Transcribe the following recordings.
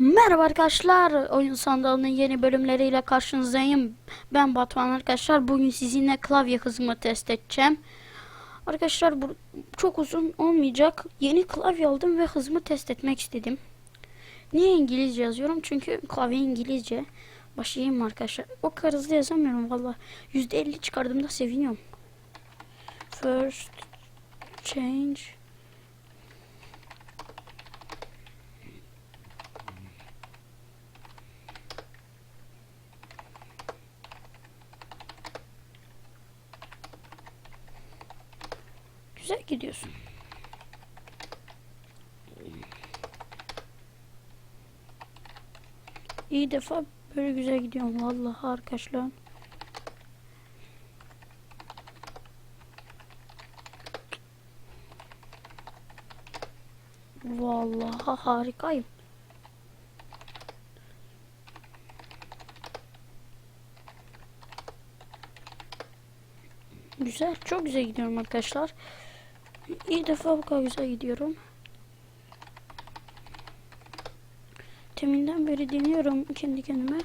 Merhaba arkadaşlar. Oyun sandalının yeni bölümleriyle karşınızdayım. Ben Batuhan arkadaşlar. Bugün sizinle klavye hızımı test edeceğim. Arkadaşlar bu çok uzun olmayacak. Yeni klavye aldım ve hızımı test etmek istedim. Niye İngilizce yazıyorum? Çünkü klavye İngilizce. Başlayayım arkadaşlar? O kadar hızlı yazamıyorum valla. %50 çıkardığımda seviniyorum. First change Güzel gidiyorsun. İyi defa böyle güzel gidiyorum vallahi arkadaşlar. Vallahi harikayım. Güzel, çok güzel gidiyorum arkadaşlar. İlk defa bu kadar güzel gidiyorum. Teminden beri deniyorum kendi kendime.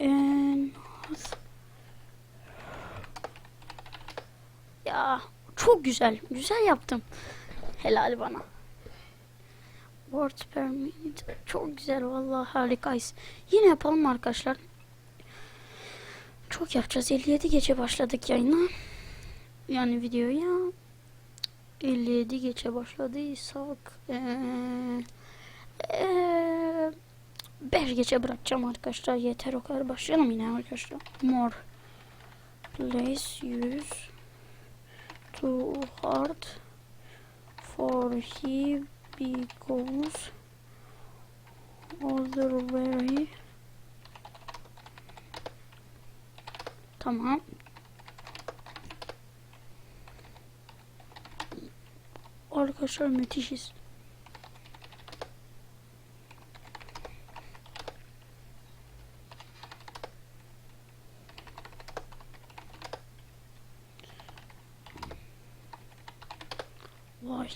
En az- Ya çok güzel. Güzel yaptım. Helal bana. Words per minute. Çok güzel vallahi harikayız. Yine yapalım arkadaşlar. Çok yapacağız. 57 gece başladık yayına. Yani videoya. 57 geçe başladıysak eee eee 5 geçe bırakacağım arkadaşlar. Yeter o kadar. Başlayalım yine arkadaşlar. More. Place use too hard for he because other very Tamam. Arkadaşlar müthişiz. Vay.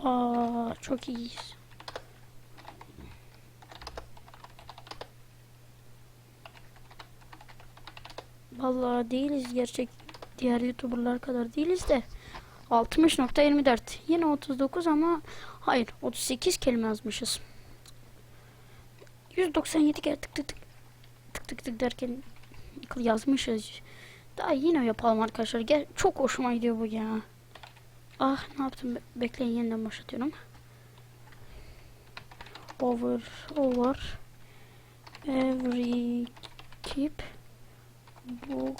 Aa, çok iyiyiz. Vallahi değiliz. Gerçek diğer youtuberlar kadar değiliz de. 60.24 yine 39 ama hayır 38 kelime yazmışız. 197 kere tık tık tık tık tık tık derken yazmışız. Daha yine yapalım arkadaşlar. Gel, çok hoşuma gidiyor bu ya. Ah ne yaptım? Be- bekleyin yeniden başlatıyorum. Over over. Every keep bu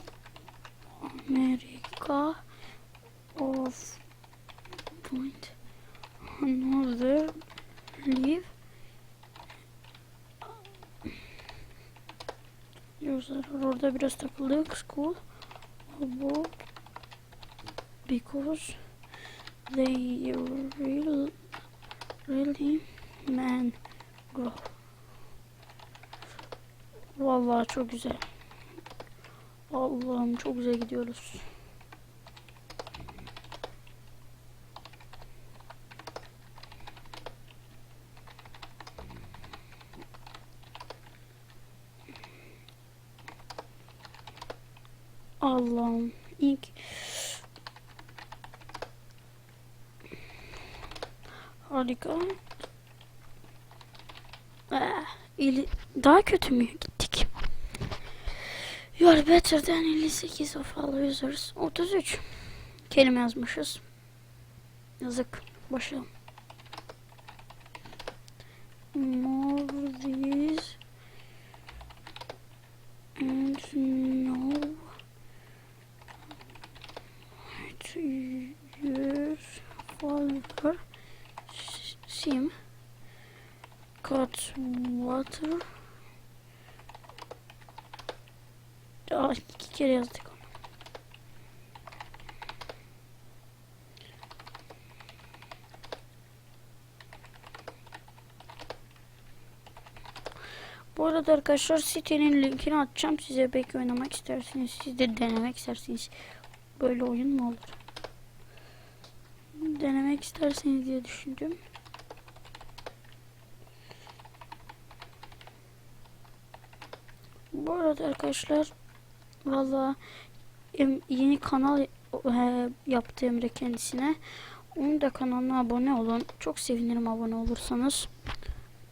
Amerika of point another leave User orada biraz takıldık. School bu because they real really man. Grow Vallahi çok güzel. Allah'ım çok güzel gidiyoruz. Allah'ım ilk harika. Ah, ili- daha kötü mü? You are better than 58 of all users. 33 kelime yazmışız. Yazık. Başlayalım. More these and no to use folder sim cut water Aa, iki kere yazdık. Bu arada arkadaşlar sitenin linkini atacağım size belki oynamak isterseniz siz de denemek isterseniz böyle oyun mu olur? Denemek isterseniz diye düşündüm. Bu arada arkadaşlar valla yeni kanal e, yaptı Emre kendisine. Onun da kanalına abone olun. Çok sevinirim abone olursanız.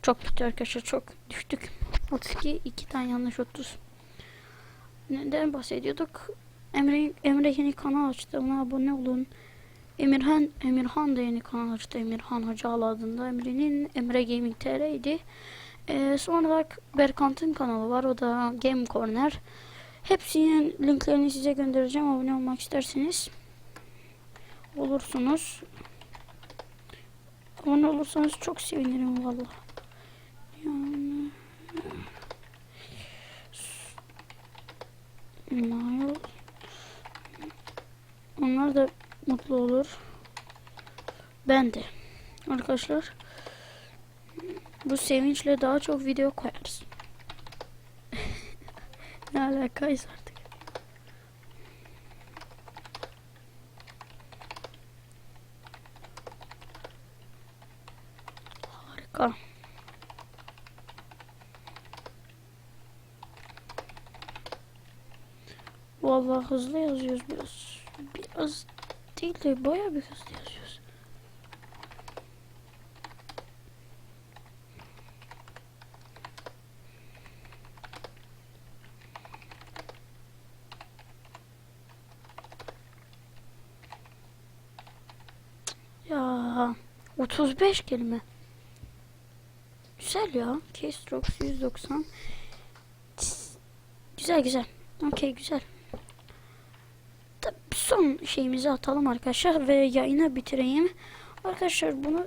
Çok kötü arkadaşlar çok düştük. 32 iki tane yanlış 30. Neden bahsediyorduk? Emre Emre yeni kanal açtı. Ona abone olun. Emirhan Emirhan da yeni kanal açtı. Emirhan Hocalı adında. Emre'nin Emre Gaming TR idi. Ee, sonra Berkant'ın kanalı var. O da Game Corner. Hepsinin linklerini size göndereceğim. Abone olmak isterseniz olursunuz. Abone olursanız çok sevinirim valla. Yani. Onlar da mutlu olur. Ben de. Arkadaşlar bu sevinçle daha çok video koyarız. Ne alakayız artık. Harika. Vallahi hızlı yazıyoruz biraz. Biraz değil de baya bir hızlı yazıyoruz. Ya 35 kelime. Güzel ya. Keystroke 190. Güzel güzel. Okey güzel. Son şeyimizi atalım arkadaşlar ve yayına bitireyim. Arkadaşlar bunu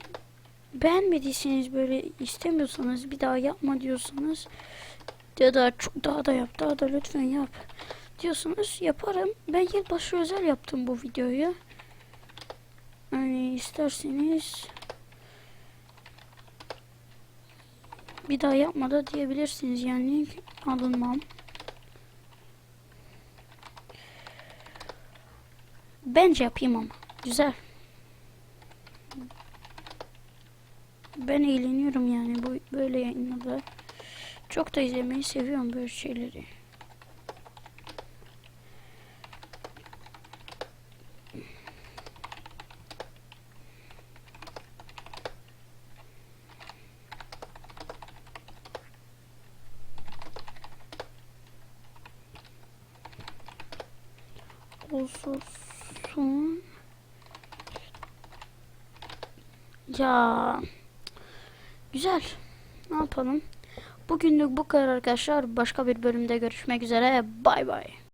beğenmediyseniz böyle istemiyorsanız bir daha yapma diyorsanız ya da çok daha da yap daha da lütfen yap diyorsanız yaparım. Ben yılbaşı özel yaptım bu videoyu. Yani isterseniz bir daha yapma da diyebilirsiniz yani alınmam. Bence yapayım ama. Güzel. Ben eğleniyorum yani bu böyle yayınlarda. Çok da izlemeyi seviyorum böyle şeyleri. Olsun. Ya güzel. Ne yapalım? Bugünlük bu kadar arkadaşlar. Başka bir bölümde görüşmek üzere. Bay bay.